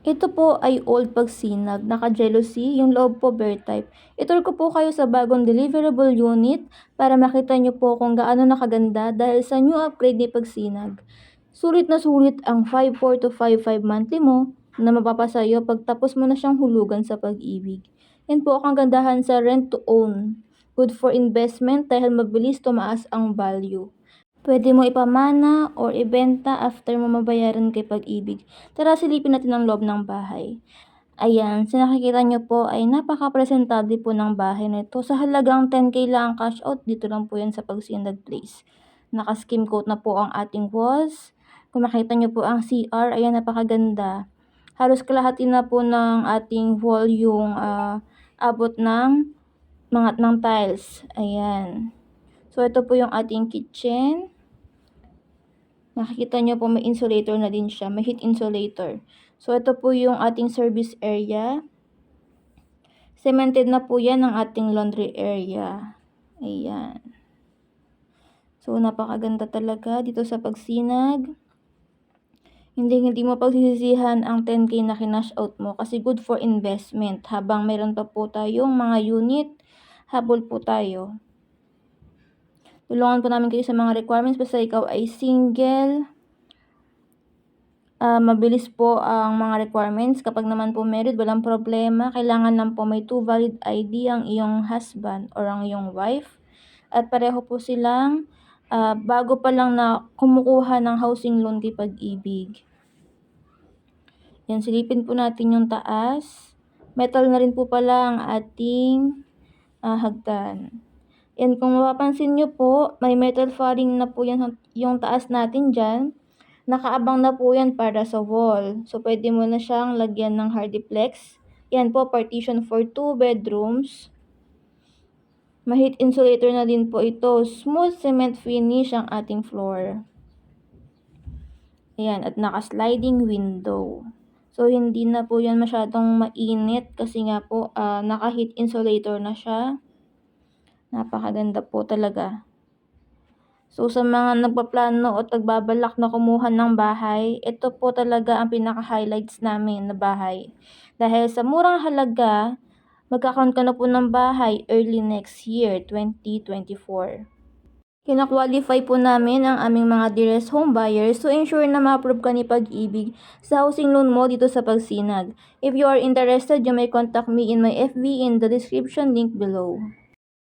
Ito po ay old pagsinag, naka-jealousy, yung loob po bear type. Itur ko po kayo sa bagong deliverable unit para makita nyo po kung gaano nakaganda dahil sa new upgrade ni pagsinag. Sulit na sulit ang 5.4 to 5.5 monthly mo na mapapasayo pagtapos mo na siyang hulugan sa pag-ibig. Yan po ang gandahan sa rent to own. Good for investment dahil mabilis tumaas ang value. Pwede mo ipamana or ibenta after mo mabayaran kay pag-ibig. Tara silipin natin ang loob ng bahay. Ayan, sa nakikita nyo po ay napaka-presentable po ng bahay nito. Sa halagang 10k lang ang cash out, dito lang po yan sa Pagsindag Place. Naka-skim coat na po ang ating walls. Kung makita nyo po ang CR, ayan napakaganda. Halos kalahati na po ng ating wall yung uh, abot ng mga ng tiles. Ayan. So, ito po yung ating kitchen. Nakikita nyo po may insulator na din siya. May heat insulator. So, ito po yung ating service area. Cemented na po yan ang ating laundry area. Ayan. So, napakaganda talaga dito sa pagsinag. Hindi, hindi mo pagsisisihan ang 10k na kinash out mo kasi good for investment. Habang meron pa po tayong mga unit, habol po tayo. Tulungan po namin kayo sa mga requirements basta ikaw ay single. Uh, mabilis po ang mga requirements. Kapag naman po married, walang problema. Kailangan lang po may two valid ID ang iyong husband or ang iyong wife. At pareho po silang uh, bago pa lang na kumukuha ng housing loan kay pag-ibig. Yan, silipin po natin yung taas. Metal na rin po pala ang ating uh, hagdan. Yan, kung mapapansin nyo po, may metal fairing na po yan, yung taas natin dyan. Nakaabang na po yan para sa wall. So, pwede mo na siyang lagyan ng hardiplex. Yan po, partition for two bedrooms. Mahit insulator na din po ito. Smooth cement finish ang ating floor. Ayan, at naka-sliding window. So, hindi na po yan masyadong mainit kasi nga po, uh, naka-heat insulator na siya. Napakaganda po talaga. So sa mga nagpaplano o tagbabalak na kumuha ng bahay, ito po talaga ang pinaka-highlights namin na bahay. Dahil sa murang halaga, magkakaroon ka na po ng bahay early next year, 2024. Kina-qualify po namin ang aming mga dearest home buyers to ensure na ma-approve ka ni Pag-ibig sa housing loan mo dito sa Pagsinag. If you are interested, you may contact me in my FB in the description link below.